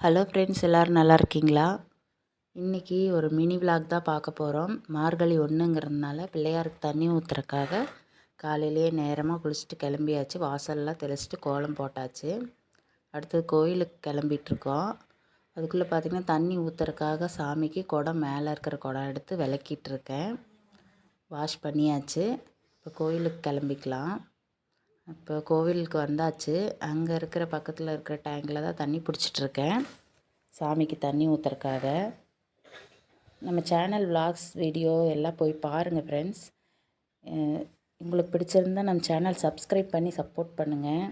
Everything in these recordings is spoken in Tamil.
ஹலோ ஃப்ரெண்ட்ஸ் எல்லோரும் நல்லா இருக்கீங்களா? இன்றைக்கி ஒரு மினி விளாக் தான் பார்க்க போகிறோம் மார்கழி ஒன்றுங்கிறதுனால பிள்ளையாருக்கு தண்ணி ஊற்றுறக்காக காலையிலேயே நேரமாக குளிச்சுட்டு கிளம்பியாச்சு. வாசல்லாம் தெளிச்சிட்டு கோலம் போட்டாச்சு. அடுத்தது கோயிலுக்கு கிளம்பிட்டுருக்கோம். அதுக்குள்ளே பார்த்திங்கன்னா தண்ணி ஊற்றுறக்காக சாமிக்கு குடம் மேலே இருக்கிற குடம் எடுத்து விளக்கிட்டு இருக்கேன் வாஷ் பண்ணியாச்சு. இப்போ கோயிலுக்கு கிளம்பிக்கலாம். இப்போ கோவிலுக்கு வந்தாச்சு. அங்கே இருக்கிற பக்கத்தில் இருக்கிற டேங்கில் தான் தண்ணி பிடிச்சிட்ருக்கேன் சாமிக்கு தண்ணி ஊற்றுறக்காக நம்ம சேனல் விலாக்ஸ் வீடியோ எல்லாம் போய் பாருங்கள் ஃப்ரெண்ட்ஸ் உங்களுக்கு பிடிச்சிருந்தா நம்ம சேனல் சப்ஸ்கிரைப் பண்ணி சப்போர்ட் பண்ணுங்கள்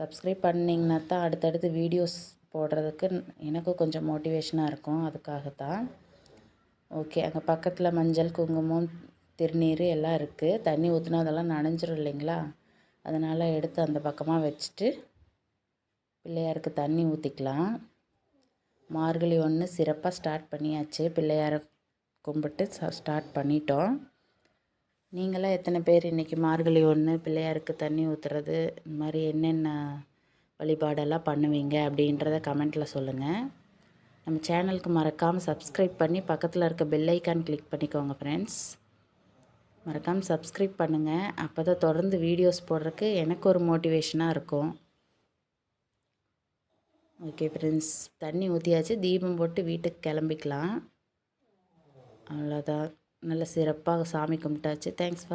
சப்ஸ்கிரைப் பண்ணிங்கன்னா தான் அடுத்தடுத்து வீடியோஸ் போடுறதுக்கு எனக்கும் கொஞ்சம் மோட்டிவேஷனாக இருக்கும். அதுக்காக தான் ஓகே அங்கே பக்கத்தில் மஞ்சள் குங்குமம் திருநீர் எல்லாம் இருக்குது தண்ணி ஊற்றினா அதெல்லாம் நனைஞ்சிரும் இல்லைங்களா? அதனால் எடுத்து அந்த பக்கமாக வச்சுட்டு பிள்ளையாருக்கு தண்ணி ஊற்றிக்கலாம் மார்கழி ஒன்று சிறப்பாக ஸ்டார்ட் பண்ணியாச்சு. பிள்ளையாரை கும்பிட்டு ஸ்டார்ட் பண்ணிட்டோம். நீங்களாம் எத்தனை பேர் இன்றைக்கி மார்கழி ஒன்று பிள்ளையாருக்கு தண்ணி ஊற்றுறது இந்த மாதிரி என்னென்ன வழிபாடெல்லாம் பண்ணுவீங்க அப்படின்றத கமெண்ட்டில் சொல்லுங்கள் நம்ம சேனலுக்கு மறக்காமல் சப்ஸ்கிரைப் பண்ணி பக்கத்தில் இருக்க பெல்லைக்கான் கிளிக் பண்ணிக்கோங்க ஃப்ரெண்ட்ஸ் மறக்காமல் சப்ஸ்கிரைப் பண்ணுங்கள் அப்போ தான் தொடர்ந்து வீடியோஸ் போடுறதுக்கு எனக்கு ஒரு மோட்டிவேஷனாக இருக்கும். ஓகே ஃப்ரெண்ட்ஸ் தண்ணி ஊற்றியாச்சு தீபம் போட்டு வீட்டுக்கு கிளம்பிக்கலாம். அவ்வளோதான் நல்ல சிறப்பாக சாமி கும்பிட்டாச்சு. தேங்க்ஸ்